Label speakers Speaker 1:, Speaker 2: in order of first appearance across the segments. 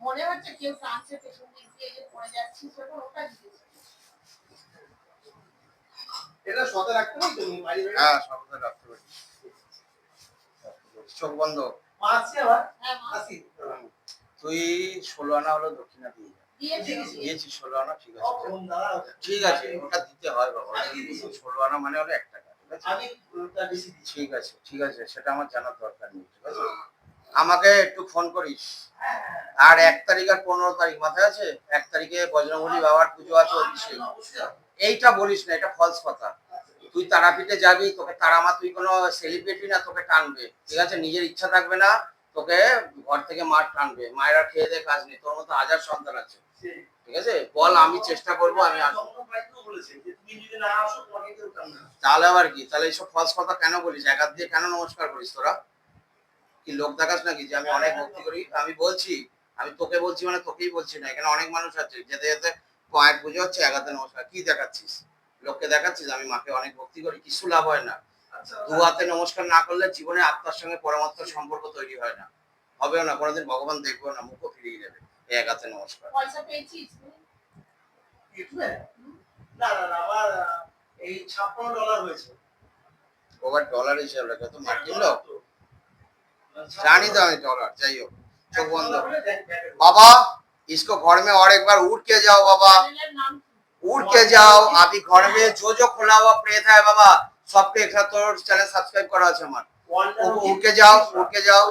Speaker 1: মনে হচ্ছে কেউ টানছে পেছন দিক দিয়ে পড়ে যাচ্ছি সেটা ওটা দিয়েছে
Speaker 2: এটা সতে রাখতে পারি তুমি বাড়ি বাড়ি
Speaker 3: হ্যাঁ সর্বদা রাখতে পারি। চোখ বন্ধ।
Speaker 2: মাছি আবার?
Speaker 1: হ্যাঁ
Speaker 3: তুই ষোলো আনা হলো দক্ষিণা দিয়ে যা।
Speaker 1: দিয়েছি।
Speaker 3: ষোলো আনা ঠিক আছে। ঠিক আছে ওটা দিতে হয় বাবা। ষোলো আনা মানে হলো এক টাকা ঠিক আছে
Speaker 2: আমি ওটা বেশি
Speaker 3: ঠিক আছে ঠিক আছে, সেটা আমার জানার দরকার নেই, ঠিক আছে? আমাকে একটু ফোন করিস। আর এক তারিখ আর পনেরো তারিখ, মাথায় আছে? এক তারিখে বজরঙ্গলী বাবার পুজো আছে
Speaker 2: হচ্ছে
Speaker 3: এইটা বলিস না, এটা ফলস কথা। তুই তারাপীঠে যাবি, তোকে তারামা, তুই কোনো সেলিব্রিটি না, তোকে টানবে, ঠিক আছে? নিজের ইচ্ছা থাকবে না তোকে ঘর থেকে মা টানবে মায়েরা খেয়ে দে কাজ নেই তোর মতো হাজার সন্তান আছে। ঠিক আছে? বল আমি চেষ্টা করব আমি। তাহলে আবার কি? তাহলে এইসব ফলস কথা কেন বলিস? এক দিয়ে কেন নমস্কার করিস তোরা? কি লোক দেখাস নাকি যে আমি অনেক ভক্তি করি? আমি বলছি আমি তোকে বলছি মানে তোকেই বলছি না এখানে অনেক মানুষ আছে। যেতে যেতে মায়ের পুজো হচ্ছে এক নমস্কার। কি দেখাচ্ছিস? লোককে দেখাচ্ছিস? আমি মাকে অনেক ভক্তি করি কিছু লাভ হয় না। দু হাতে নমস্কার না করলে জীবনে আত্মার সঙ্গে পরমাত্ম সম্পর্ক তৈরি হয় না হবেও না কোনোদিন ভগবান দেখবেও না মুখও ফিরিয়ে দেবে এই এক হাতে নমস্কার
Speaker 1: পয়সা পেয়েছিস
Speaker 2: ইউটিউবে? না না না আমার আহ, এই ছাপ্পান্ন ডলার হয়েছে
Speaker 3: ওভার ডলার হিসাবে রাখে তো মার্কিন লোক জানি তো আমি ডলার যাই হোক চোখ বন্ধ बाबा इसको घर में और एक बार उठ के जाओ बाबा
Speaker 1: চ্যানেলের নাম কি?
Speaker 3: उठ के जाओ अभी घर में जो जो खुला हुआ प्रेत है बाबा सबके एक साथ और चैनल सब्सक्राइब करा আছে আমার उ- उठ के जाओ उठ के जाओ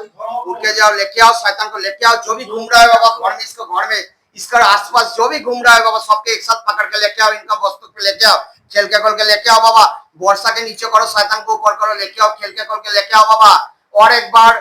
Speaker 3: उठ के जाओ लेके आओ शैतान को लेके आओ जो भी घूम रहा है बाबा घर में इसको घर में इसका आसपास जो भी घूम रहा है बाबा सबके एक साथ पकड़ के लेके आओ इनका वस्तु को लेके आओ खेल के खोल के लेके आओ बाबा वर्षा के नीचे करो शैतान को ऊपर करो लेके आओ खेल के खोल के लेके आओ बाबा और एक बार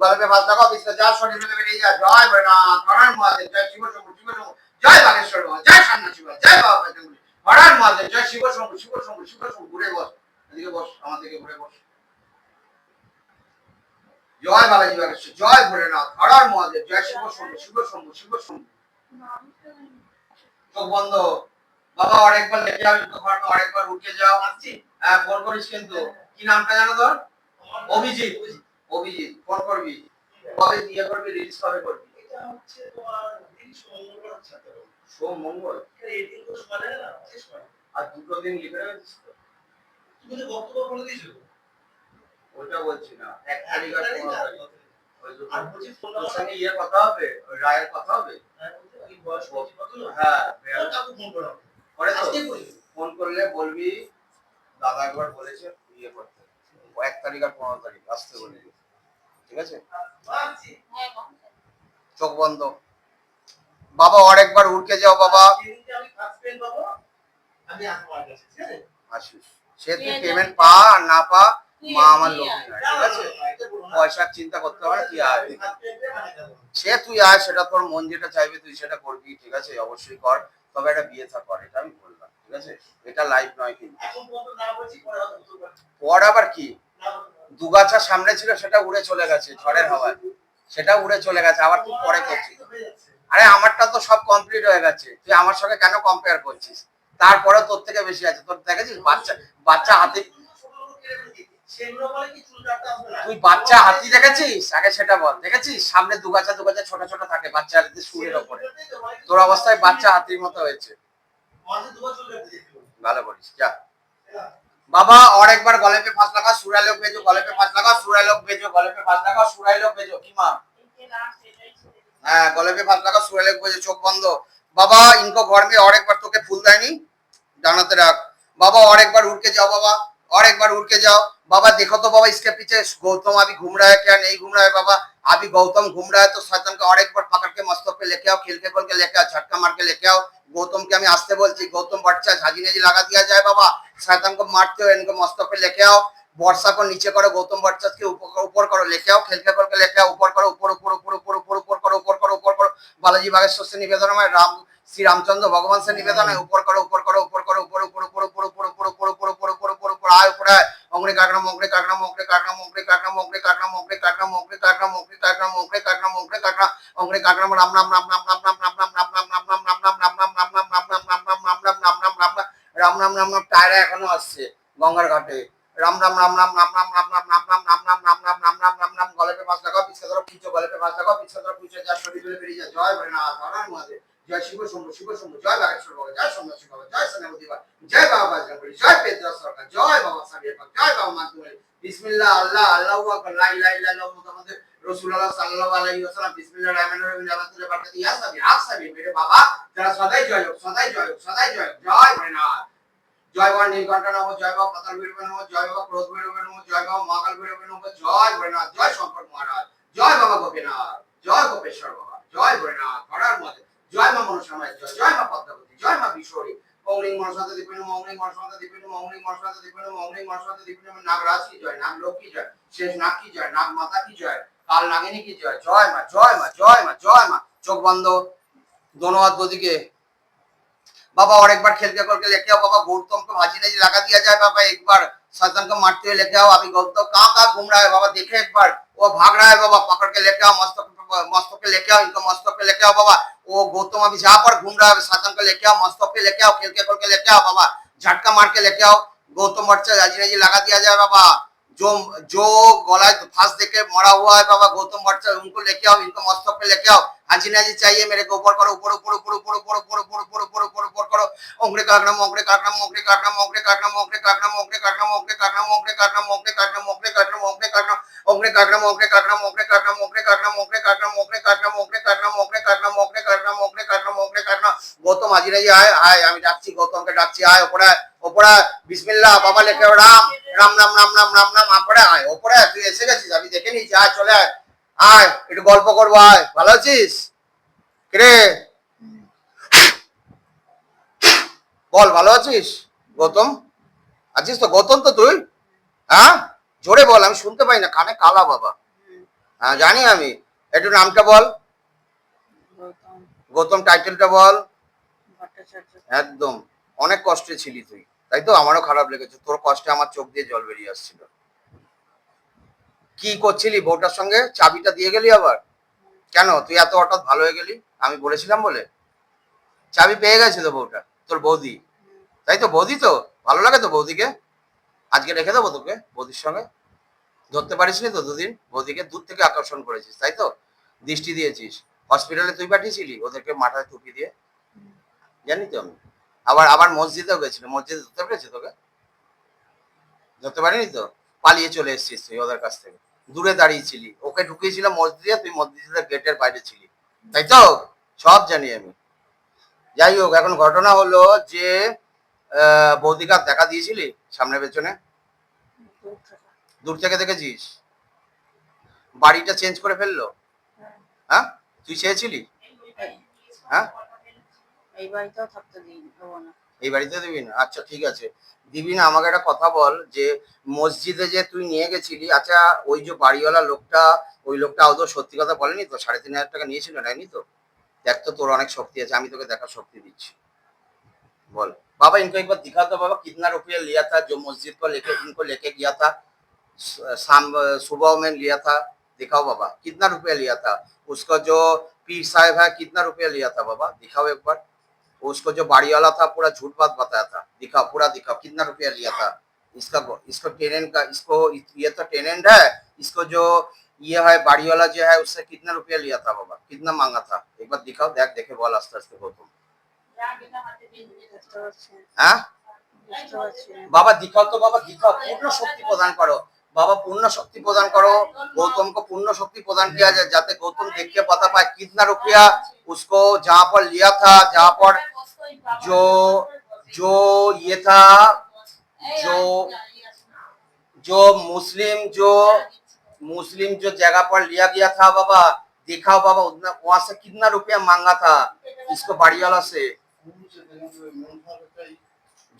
Speaker 3: গোলাপে ভাত লাগাও বিশ্বাস যা শনি মেলে বেরিয়ে যা জয় বৈনাথ হরার মহাদেব, জয় শিব শঙ্কু শিব শঙ্কু জয় বাগেশ্বর জয় সান্না শিব জয় বাবা পেতাঙ্গুলি হরার মহাদেব, জয় শিব শঙ্কু শিব শঙ্কু শিব শঙ্কু ঘুরে বস, এদিকে বস, আমার দিকে ঘুরে বস। জয় বালাজি বাগেশ্বর, জয় ভোলেনাথ হরার মহাদেব, জয় শিব শঙ্কু শিব শঙ্কু শিব শঙ্কু চোখ বন্ধ। বাবা, অনেকবার লেগে যাবে, তোমার অনেকবার উঠে যাও হ্যাঁ ফোন করিস কিন্তু। কি নামটা জানো তোর? অভিজিৎ। অভিজিৎ ফোন করবি কবে বিয়ে করবি রিলিজ কবে করবি?
Speaker 2: এটা হচ্ছে তোমার দিন মঙ্গলবার হচ্ছে
Speaker 3: সোম মঙ্গল?
Speaker 2: এই দিন তো না শেষ হয়।
Speaker 3: আর দুটো দিন লিখে
Speaker 2: তুমি তো বক্তব্য বলে দিয়েছ?
Speaker 3: ওটা বলছি না। এক তারিখ আর পনেরো
Speaker 2: বলছি ফোন
Speaker 3: তোর সঙ্গে ইয়ে কথা হবে? ওই রায়ের কথা হবে?
Speaker 2: বলছি কত? না
Speaker 3: হ্যাঁ।
Speaker 2: ফোন
Speaker 3: করলে বলবি দাদা একবার বলেছে ইয়ে করতে। এক তারিখ আর পনেরো তারিখ আসতে বলবি ঠিক আছে?
Speaker 1: হ্যাঁ।
Speaker 3: চোখ বন্ধ। বাবা আর একবার উঠকে যাও বাবা। আসিস। সে তুই পেমেন্ট পা আর না পা মা আমার লোক ঠিক আছে? পয়সার চিন্তা করতে হবে না তুই আয়। সে তুই আয় সেটা তোর মন যেটা চাইবে তুই সেটা করবি ঠিক আছে? অবশ্যই কর। তবে একটা বিয়ে থা কর এটা আমি বললাম ঠিক আছে? এটা লাইফ নয় কিন্তু।
Speaker 2: পরে
Speaker 3: আবার কি? দুগাছা সামনে ছিল, সেটা উড়ে চলে গেছে ঝড়ের হাওয়ায়। সেটা উড়ে চলে গেছে, আবার তুই পরে করছিস আরে, আমারটা তো সব কমপ্লিট হয়ে গেছে। তুই আমার সঙ্গে কেন কম্পেয়ার করছিস? তারপরে তোর থেকে বেশি আছে। তোর দেখেছিস, বাচ্চা বাচ্চা হাতি? তুই বাচ্চা হাতি দেখেছিস? আগে সেটা বল। দেখেছিস? সামনে দুগাছা দুগাছা ছোট ছোট থাকে বাচ্চা হাতি সুরের ওপরে। তোর অবস্থায় বাচ্চা হাতির মতো হয়েছে। ভালো করিস, যা। बाबा और एक बार गले पे फांस लगा सूर्य लोग भेजो गले पे फांस लगा सूर्य लोग भेजो गले पे फांस लगा सूर्य लोग भेजो की माँ
Speaker 1: এই যে last এটাই ছেড়ে দিই।
Speaker 3: হ্যাঁ গলে पे फांस लगा सूर्य लोग भेजो चोख बंद बाबा इनको घर में और एक बार तो के फूल देनी डानाते रख बाबा और एक बार उड़ के जाओ बाबा और एक बार उड़ के जाओ बाबा देखो तो बाबा इसके पीछे गौतम अभी घूम रहा है क्या नहीं घूम रहा है बाबा अभी गौतम घूम रहा है तो शैतान का और एक बार पकड़ के मस्तक पे लेके आओ खेल के खोल के लेके आओ झटका मार के लेके आओ गौतम के हमें आस्ते बोलती गौतम बच्चा झाजी नेजी लगा दिया जाए बाबा शैतान को मारते हो इनको मस्तक पे लेके आओ वर्षा को नीचे करो गौतम बच्चा के ऊपर ऊपर करो लेके आओ खेल के खोल के लेके आओ ऊपर करो ऊपर ऊपर ऊपर ऊपर बालाजी बागेश्वर से निवेदन है राम श्री रामचंद्र भगवान से निवेदन है ऊपर करो ऊपर करो ऊपर करो ऊपर ऊपर ऊपर ऊपर ऊपर ऊपर ऊपर ऊपर ऊपर ऊपर ऊपर ऊपर आए ऊपर आए ओंगरे काकड़ा मोंगरे काकड़ा मोंगरे काकड़ा मोंगरे काकड़ा मोंगरे काकड़ा मोंगरे काकड़ा मोंगरे काकड़ा मोंगरे काकड़ा मोंगरे काकड़ा मोंगरे काकड़ा ओंगरे काकड़ा राम राम राम राम राम राम राम राम राम राम রাম রাম রাম রাম টায়রা এখনও আসছে গঙ্গার ঘাটে রাম রাম রাম রাম রাম রাম রাম রাম রাম রাম রাম রাম রাম রাম রাম রাম রাম রাম গলেপে পাঁচ টাকা পিছনে ধরো পুজো গলেপে পাঁচ টাকা পিছনে ধরো পুজো যা শরীর বেরিয়ে যায় জয় ভোলেনাথ হরান মহাদেব জয় শিব শম্ভু শিব শম্ভু জয় বাগেশ্বর বাবা জয় সন্ন্যাসী বাবা জয় সেনাপতি বাবা জয় বাবা বাজরাঙ্গলি জয় পেদ্রা সরকার জয় বাবা সাবির পাক জয় বাবা মাধ্যমে বিসমিল্লাহ আল্লাহ আল্লাহু আকবার লা ইলাহা ইল্লাল্লাহ মুহাম্মাদুর রাসূলুল্লাহ সাল্লাল্লাহু আলাইহি ওয়াসাল্লাম বিসমিল্লাহির রহমানির রহিম জান্নাতুল বারকাতি ইয়া সাবির আপ সাবির মেরে বাবা যারা সদাই জয় হোক সদাই জয় হোক সদাই জয় জয় ভোলেনাথ জয় বাবা নীলকণ্ঠ নম, জয় বাবা পাতাল ভৈরবে নম, জয় বাবা ক্রোধ ভৈরবে নম, জয় বাবা মহাকাল ভৈরবে নম, জয় ভোলেনাথ, জয় শঙ্কর মহারাজ, জয় বাবা গোপীনাথ, জয় গোপেশ্বর বাবা, জয় ভোলেনাথ হরার মধ্যে, জয় মা মনসামায়, জয় জয় মা পদ্মাবতী, জয় মা বিশ্বরী মৌলিক মনসাতে দীপিন মৌলিক মনসাতে দীপিন মৌলিক মনসাতে দীপিন মৌলিক মনসাতে দীপিন নাগরাজ কি জয়, নাগ লোক কি জয়, শেষ নাগ কি জয়, নাগ মাতা কি জয়, কাল নাগিনী কি জয় জয় মা জয় মা জয় মা জয় মা, চোখ বন্ধ, ধন্যবাদ গদিকে। बाबा और एक बार खेल के करके लेके आओ, बाबा गौतम को भाजी नहीं लगा दिया जाए, बाबा एक बार शैतान को मारते हुए लेके आओ, अभी गौतम कहाँ कहाँ घूम रहा है, बाबा देखे एक बार, वो भाग रहा है, बाबा पकड़ के लेके आओ मस्तक पे- मस्तक पे लेके आओ, इनको मस्तक पे लेके आओ, बाबा, वो गौतम अभी जहाँ पर घूम रहा है शैतान को लेके आओ मस्तक पे लेके आओ, खेल के करके लेके आओ, बाबा, झटका मार के लेके आओ, गौतम राज़ी राज़ी लगा दिया जाए, बाबा। जो जो गलाय फांस देके मरा हुआ है बाबा गौतम बच्चा उनको लेके आओ इनको मस्तक पे लेके आओ हाजी नाजी चाहिए मेरे को ऊपर करो ऊपर ऊपर ऊपर ऊपर ऊपर ऊपर ऊपर ऊपर ऊपर ऊपर ऊपर करो ओंगरे काकड़ा मोंगरे काकड़ा मोंगरे काकड़ा मोंगरे काकड़ा मोंगरे काकड़ा मोंगरे काकड़ा मोंगरे काकड़ा मोंगरे काकड़ा मोंगरे काकड़ा मोंगरे काकड़ा मोंगरे काकड़ा ओंगरे काकड़ा मोंगरे काकड़ा मोंगरे काकड़ा मोंगरे काकड़ा मोंगरे काकड़ा मोंगरे काकड़ा मोंगरे काकड़ा मोंगरे काकड़ा मोंगरे काकड़ा मोंगरे काकड़ा मोंगरे काकड़ा গৌতম হাজির হাজির আয় আয় আমি ডাকছি গৌতমকে ডাকছি আয় ওপরে আয়, ওপরে আয়, বিসমিল্লাহ বাবা লেখে রাম রাম রাম রাম রাম রাম রাম আপরে আয় ওপরে তুই এসে গেছিস আমি দেখে নিয়েছি আয় চলে আয় আয় একটু গল্প করব আয় ভালো আছিস? কিরে? বল ভালো আছিস? গৌতম? আছিস তো গৌতম তো তুই? হ্যাঁ? জোরে বল আমি শুনতে পাই না কানে কালা বাবা। হ্যাঁ জানি আমি একটু নামটা বল।
Speaker 4: গৌতম।
Speaker 3: টাইটেলটা বল। একদম অনেক কষ্টে ছিলি তুই। তাই তো আমারও খারাপ লেগেছে। তোর কষ্টে আমার চোখ দিয়ে জল বেরিয়ে আসছিল। কি করছিলি বউটার সঙ্গে? চাবিটা দিয়ে গেলি আবার? কেন? তুই এত হঠাৎ ভালো হয়ে গেলি? আমি বলেছিলাম বলে। চাবি পেয়ে গেছে তো বউটা, তোর বৌদি। তাই তো, বৌদি তো? ভালো লাগে তো বৌদিকে? আজকে রেখে দেবো তোকে বৌদির সঙ্গে। ধরতে পারিসনি তো দুদিন? বৌদিকে দূর থেকে আকর্ষণ করেছিস, তাই তো? দৃষ্টি দিয়েছিস। হসপিটালে তুই পাঠিয়েছিলি? ওদেরকে মাথায় টুপি দিয়ে? জানি তো আমি। আবার আবার মসজিদেও গেছিল। মসজিদে ধরতে পেরেছি তোকে? ধরতে পারিনি তো? পালিয়ে চলে এসেছিস তুই ওদের কাছ থেকে। দূরে দাঁড়িয়েছিলি ওকে ঢুকিয়েছিলাম মসজিদে তুই মসজিদের গেটের বাইরে ছিলি। তাই তো? সব জানি আমি। যাই হোক এখন ঘটনা হলো যে আহ, দেখা দিয়েছিলি সামনে পেছনে?
Speaker 4: দূর থেকে
Speaker 3: দূর থেকে দেখেছিস? বাড়িটা চেঞ্জ করে ফেলল? হ্যাঁ? তুই চেয়েছিলি? হ্যাঁ?
Speaker 4: এই বাড়িতেও থাকতে দিই দেবো না
Speaker 3: এই বাড়িতে দিবি না আচ্ছা ঠিক আছে দিবি না আমাকে একটা কথা বল যে মসজিদে যে তুই নিয়ে গেছিলি আচ্ছা ওই যে বাড়িওয়ালা লোকটা ওই লোকটা আদৌ সত্যি কথা বলেনি তো সাড়ে তিন হাজার টাকা নিয়েছিল নেয়নি তো দেখ তো তোর অনেক শক্তি আছে আমি তোকে দেখার শক্তি দিচ্ছি বল बाबा इनको एक बार दिखा दो बाबा कितना रुपया लिया था जो मस्जिद को लेके इनको लेके गया था स- शाम सुबह में लिया था दिखाओ बाबा कितना रुपया लिया था उसका जो पीर साहब है कितना रुपया लिया था बाबा दिखाओ एक बार उसको जो बाड़ी वाला था पूरा झूठ बात बताया था दिखाओ पूरा दिखाओ कितना रुपया लिया था इसका इसको टेनेंट का इसको ये तो टेनेंट है इसको जो ये है बाड़ी वाला जो है उससे कितना रुपया लिया था बाबा कितना मांगा था एक बार दिखाओ देख देखे बोल आस्ते आस्ते हो तुम
Speaker 4: বুঝতে পারছি
Speaker 3: हाँ
Speaker 4: বুঝতে পারছি না।
Speaker 3: বাবা দিখাও তো বাবা দিখাও পূর্ণ শক্তি প্রদান করো बाबा पूर्ण शक्ति प्रदान करो गौतम को पूर्ण शक्ति प्रदान किया जाए जाते गौतम देख के पता पाए कितना रुपया उसको जहाँ पर लिया था जहाँ पर जो जो ये था जो जो मुस्लिम जो मुस्लिम जो जगह पर लिया गया था बाबा दिखाओ बाबा उतना वहां से कितना रुपया मांगा था इसको बाड़ी वाला से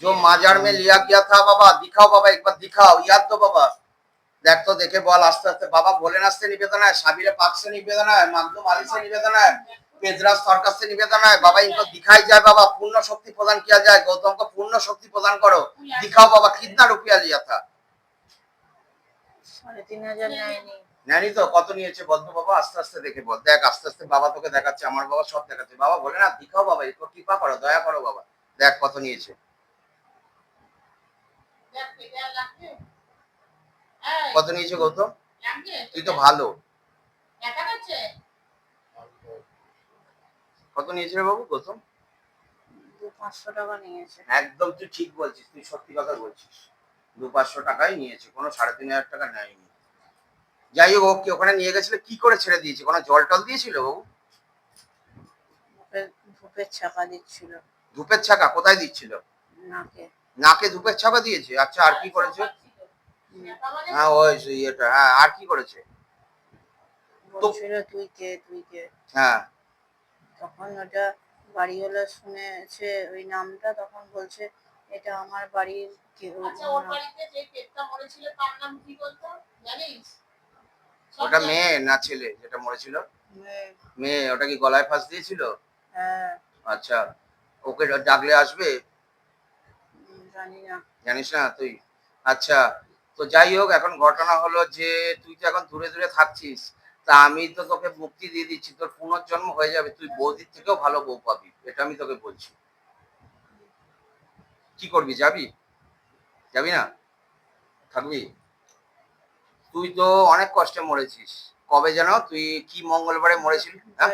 Speaker 3: जो माजार में लिया गया था बाबा दिखाओ बाबा एक बार दिखाओ याद दो बाबा देख तो देखे बोल आस्ते आस्ते बाबा भोलेनाथ से निवेदन है साबिरे पाक से निवेदन है मागदुम आली সরকার সে নিবেদন বাবা ইনকো দিখাই যায় বাবা পূর্ণ শক্তি প্রদান কিয়া যায়। গৌতম পূর্ণ শক্তি প্রদান করো। দিখাও বাবা
Speaker 4: কিতনা রুপিয়া লিয়া থা
Speaker 3: জানি তো? কত নিয়েছে বদ্ধ বাবা? আস্তে আস্তে দেখে বল। দেখ আস্তে আস্তে বাবা তোকে দেখাচ্ছে আমার বাবা সব দেখাচ্ছে। বাবা বলে না দিখাও বাবা এরপর কৃপা করো দয়া করো বাবা। দেখ কত নিয়েছে। কত নিয়েছে গৌতম? তুই তো ভালো।
Speaker 1: দেখা যাচ্ছে
Speaker 3: কত নিয়েছে রে বাবু
Speaker 4: পাঁচশো টাকা নিয়েছে।
Speaker 3: একদম তুই ঠিক বলছিস তুই সত্যি কথা বলছিস। দু পাঁচশো টাকাই নিয়েছে কোনো সাড়ে তিন হাজার টাকা নেয়নি। যাই হোক ওকে ওখানে নিয়ে গেছিল কি করে ছেড়ে দিয়েছে? কোনো জল টল দিয়েছিল বাবু?
Speaker 4: ধূপের ধূপের ছাপা দিচ্ছিল।
Speaker 3: ধূপের ছাকা কোথায় দিচ্ছিল?
Speaker 4: নাকে।
Speaker 3: নাকে ধূপের ছাকা দিয়েছে? আচ্ছা আর কি করেছে? হ্যাঁ ওই ইয়েটা হ্যাঁ আর কি করেছে?
Speaker 4: তুই কে তুই কে?
Speaker 3: হ্যাঁ।
Speaker 4: তখন ওটা বাড়িওয়ালা শুনেছে ওই নামটা তখন বলছে এটা আমার বাড়ির কেউ
Speaker 1: আচ্ছা, ওর বাড়িতে যে পেটটা মরেছিল তার নাম কি বলতো? জানিস?
Speaker 3: ওটা মেয়ে না ছেলে যেটা মরেছিল?
Speaker 4: মেয়ে,
Speaker 3: মেয়ে ওটা কি গলায় ফাঁস দিয়েছিল?
Speaker 4: হ্যাঁ।
Speaker 3: আচ্ছা ওকে ডাকলে আসবে?
Speaker 4: জানি না।
Speaker 3: জানিস না তুই? আচ্ছা তো যাই হোক এখন ঘটনা হলো যে তুই তো এখন দূরে দূরে থাকছিস। তা আমি তো তোকে মুক্তি দিয়ে দিচ্ছি তোর পুনর্জন্ম হয়ে যাবে তুই বৌদির থেকেও ভালো বউ পাবি এটা আমি তোকে বলছি। কি করবি যাবি? যাবি না? থাকবি? তুই তো অনেক কষ্টে মরেছিস। কবে যেন? তুই কি মঙ্গলবারে মরেছিলি? হ্যাঁ?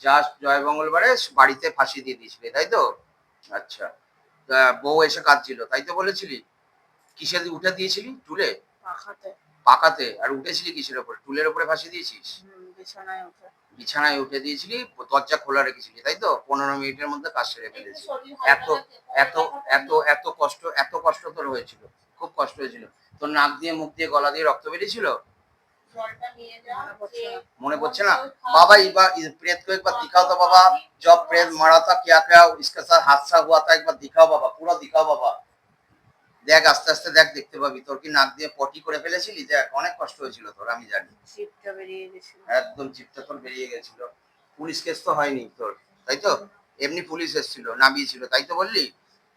Speaker 3: জাস্ট জয় মঙ্গলবারে বাড়িতে ফাঁসি দিয়ে দিয়েছিলি তাই তো? আচ্ছা। বউ এসে কাঁদছিল তাই তো বলেছিলি? কিসে উঠে দিয়েছিলি? টুলে
Speaker 4: পাখাতে।
Speaker 3: পাকাতে আর উঠেছিলি কিসের উপরে টুলের উপরে ফাঁসি দিয়েছিস?
Speaker 4: বিছানায় উঠে।
Speaker 3: দিয়েছিলি দরজা খোলা রেখেছিলি তাই তো? পনেরো মিনিটের মধ্যে কাজ সেরে
Speaker 1: ফেলেছি।
Speaker 3: এত এত এত এত কষ্ট এত কষ্ট তোর হয়েছিল। খুব কষ্ট হয়েছিল। তোর নাক দিয়ে মুখ দিয়ে গলা দিয়ে রক্ত বেরিয়েছিল?
Speaker 4: মনে পড়ছে না।
Speaker 3: বাবা এবার প্রেত কো একবার দিখাও তো বাবা। জব প্রেত মারা তা কিয়া কিয়া ইসকে সাথ হাদসা হুয়া তা একবার দিখাও বাবা পুরো দিখাও বাবা। দেখ আস্তে আস্তে দেখ দেখতে পাবি। তোর কি নাক দিয়ে পটি করে ফেলেছিলি? দেখ অনেক কষ্ট হয়েছিল তোর আমি জানি।
Speaker 4: জিপটা বেরিয়ে গেছিল।
Speaker 3: একদম জিপটা তোর বেরিয়ে গেছিল। পুলিশ কেস তো হয়নি তোর তাই তো? এমনি পুলিশ এসেছিল নামিয়েছিল তাই তো বললি?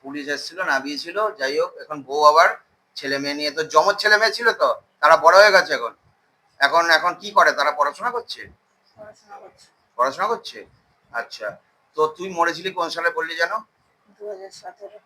Speaker 3: পুলিশ এসেছিল নামিয়েছিল যাই হোক এখন বউ আবার ছেলে মেয়ে নিয়ে তো জমজ ছেলে মেয়ে ছিল তো? তারা বড় হয়ে গেছে এখন। এখন এখন কি করে? তারা পড়াশোনা করছে?
Speaker 4: পড়াশোনা করছে।
Speaker 3: পড়াশোনা করছে? আচ্ছা তো তুই মরেছিলি কোন সালে বললি জানো
Speaker 4: দু হাজার সতেরো।